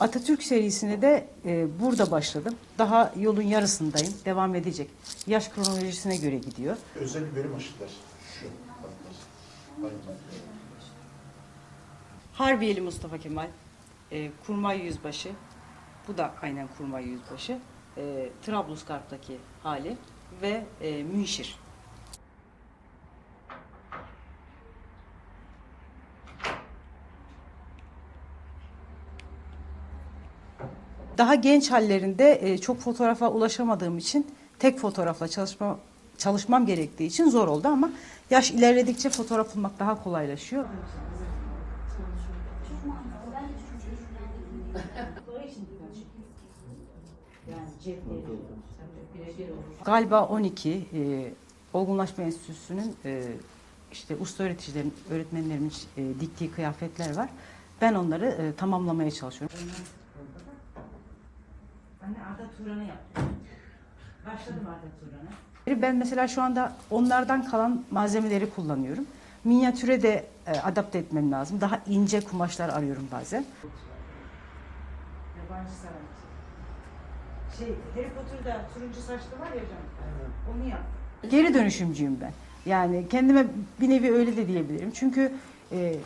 Atatürk serisine de e, burada başladım. Daha yolun yarısındayım. Devam edecek. Yaş kronolojisine göre gidiyor. Özel bir bölüm. Şu. Aynen. Harbiyeli Mustafa Kemal, e, Kurmay Yüzbaşı, bu da aynen Kurmay Yüzbaşı, e, Trablusgarp'taki hali ve e, Münşir. Daha genç hallerinde e, çok fotoğrafa ulaşamadığım için tek fotoğrafla çalışma çalışmam gerektiği için zor oldu ama yaş ilerledikçe fotoğraf bulmak daha kolaylaşıyor. Galiba 12 e, Olgunlaşma Enstitüsü'nün e, işte usta öğreticilerin, öğretmenlerimin e, diktiği kıyafetler var. Ben onları e, tamamlamaya çalışıyorum. Anne Arda Turan'ı yaptım. Başladım Arda Turan'a. Ben mesela şu anda onlardan kalan malzemeleri kullanıyorum. Minyatüre de e, adapte etmem lazım. Daha ince kumaşlar arıyorum bazen. Yabancı sanatçı. Şey, Harry Potter'da turuncu saçlı var ya hocam. Onu yap. Geri dönüşümcüyüm ben. Yani kendime bir nevi öyle de diyebilirim. Çünkü e,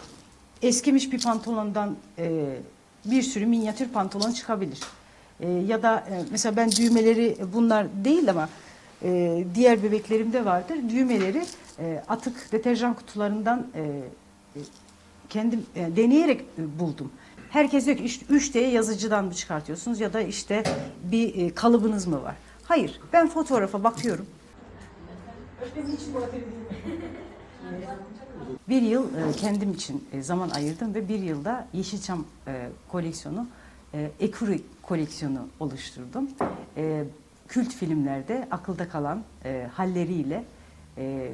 eskimiş bir pantolondan e, bir sürü minyatür pantolon çıkabilir. E, ya da e, mesela ben düğmeleri bunlar değil ama e, diğer bebeklerimde vardır. Düğmeleri e, atık deterjan kutularından e, e, kendim e, deneyerek e, buldum. Herkes diyor ki işte 3D yazıcıdan mı çıkartıyorsunuz ya da işte bir e, kalıbınız mı var? Hayır. Ben fotoğrafa bakıyorum. Bir yıl e, kendim için e, zaman ayırdım ve bir yılda Yeşilçam e, koleksiyonu, e, Ekuri koleksiyonu oluşturdum. E, kült filmlerde akılda kalan e, halleriyle e,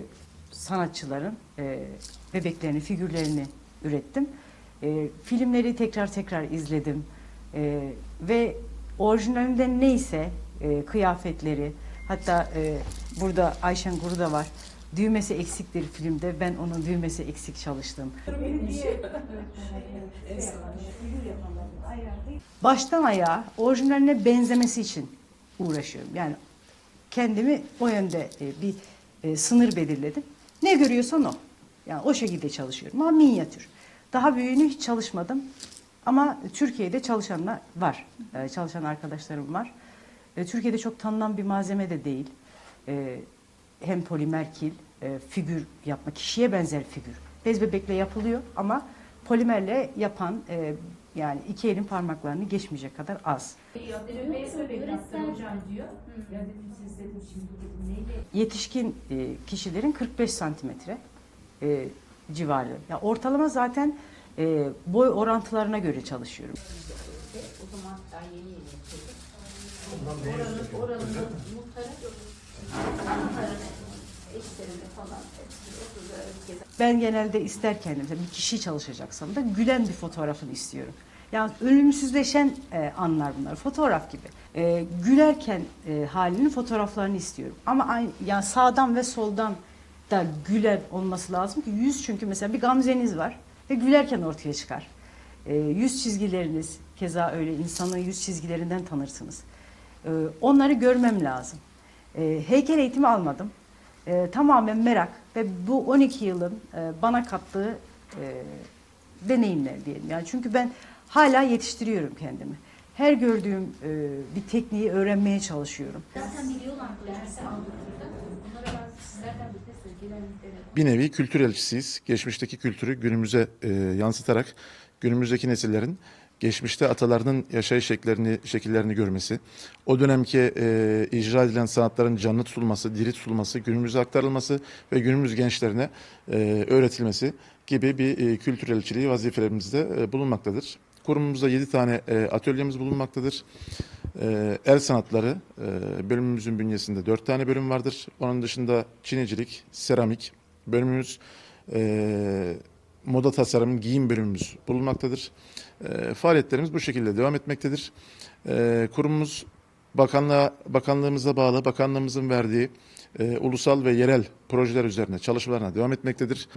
sanatçıların e, bebeklerini, figürlerini ürettim. E, filmleri tekrar tekrar izledim E, ve orijinalinde neyse e, kıyafetleri, hatta e, burada Ayşen Guru da var. Düğmesi eksiktir filmde. Ben onun düğmesi eksik çalıştım. Baştan ayağa orijinaline benzemesi için uğraşıyorum. Yani kendimi o yönde e, bir e, sınır belirledim. Ne görüyorsan o. Yani o şekilde çalışıyorum ama minyatür. Daha büyüğünü hiç çalışmadım. Ama Türkiye'de çalışanlar var. E, çalışan arkadaşlarım var. Türkiye'de çok tanınan bir malzeme de değil. Hem polimer kil, e, figür yapma, kişiye benzer figür. Bez bebekle yapılıyor ama polimerle yapan e, yani iki elin parmaklarını geçmeyecek kadar az. Yetişkin e, kişilerin 45 santimetre e, civarı. Ya ortalama zaten e, boy orantılarına göre çalışıyorum. o zaman daha yeni yeni yapıyorduk. Oranın, oranın muhtarı eşlerinde falan. Ben genelde isterken mesela bir kişi çalışacaksam da gülen bir fotoğrafını istiyorum. Yani ölümsüzleşen e, anlar bunlar. Fotoğraf gibi. E, gülerken e, halinin fotoğraflarını istiyorum. Ama aynı, yani sağdan ve soldan da güler olması lazım ki yüz çünkü mesela bir gamzeniz var ve gülerken ortaya çıkar. E, yüz çizgileriniz keza öyle insanın yüz çizgilerinden tanırsınız. E, onları görmem lazım. E, heykel eğitimi almadım. E, tamamen merak ve bu 12 yılın e, bana kattığı e, deneyimler diyelim. Yani çünkü ben hala yetiştiriyorum kendimi. Her gördüğüm e, bir tekniği öğrenmeye çalışıyorum. Zaten biliyorlar dersi aldıklarında. Bunlara ben sizlerden bir de sevgiler evet. Bir nevi kültür elçisiyiz. Geçmişteki kültürü günümüze e, yansıtarak günümüzdeki nesillerin geçmişte atalarının yaşayış şekillerini, şekillerini görmesi, o dönemki e, icra edilen sanatların canlı tutulması, diri tutulması, günümüze aktarılması ve günümüz gençlerine e, öğretilmesi gibi bir e, kültür elçiliği vazifelerimizde e, bulunmaktadır. Kurumumuzda 7 tane e, atölyemiz bulunmaktadır. E, el sanatları e, bölümümüzün bünyesinde 4 tane bölüm vardır. Onun dışında çinicilik, seramik bölümümüz, e, moda tasarım, giyim bölümümüz bulunmaktadır. E, faaliyetlerimiz bu şekilde devam etmektedir. E, kurumumuz bakanlığa, bakanlığımıza bağlı, bakanlığımızın verdiği e, ulusal ve yerel projeler üzerine çalışmalarına devam etmektedir.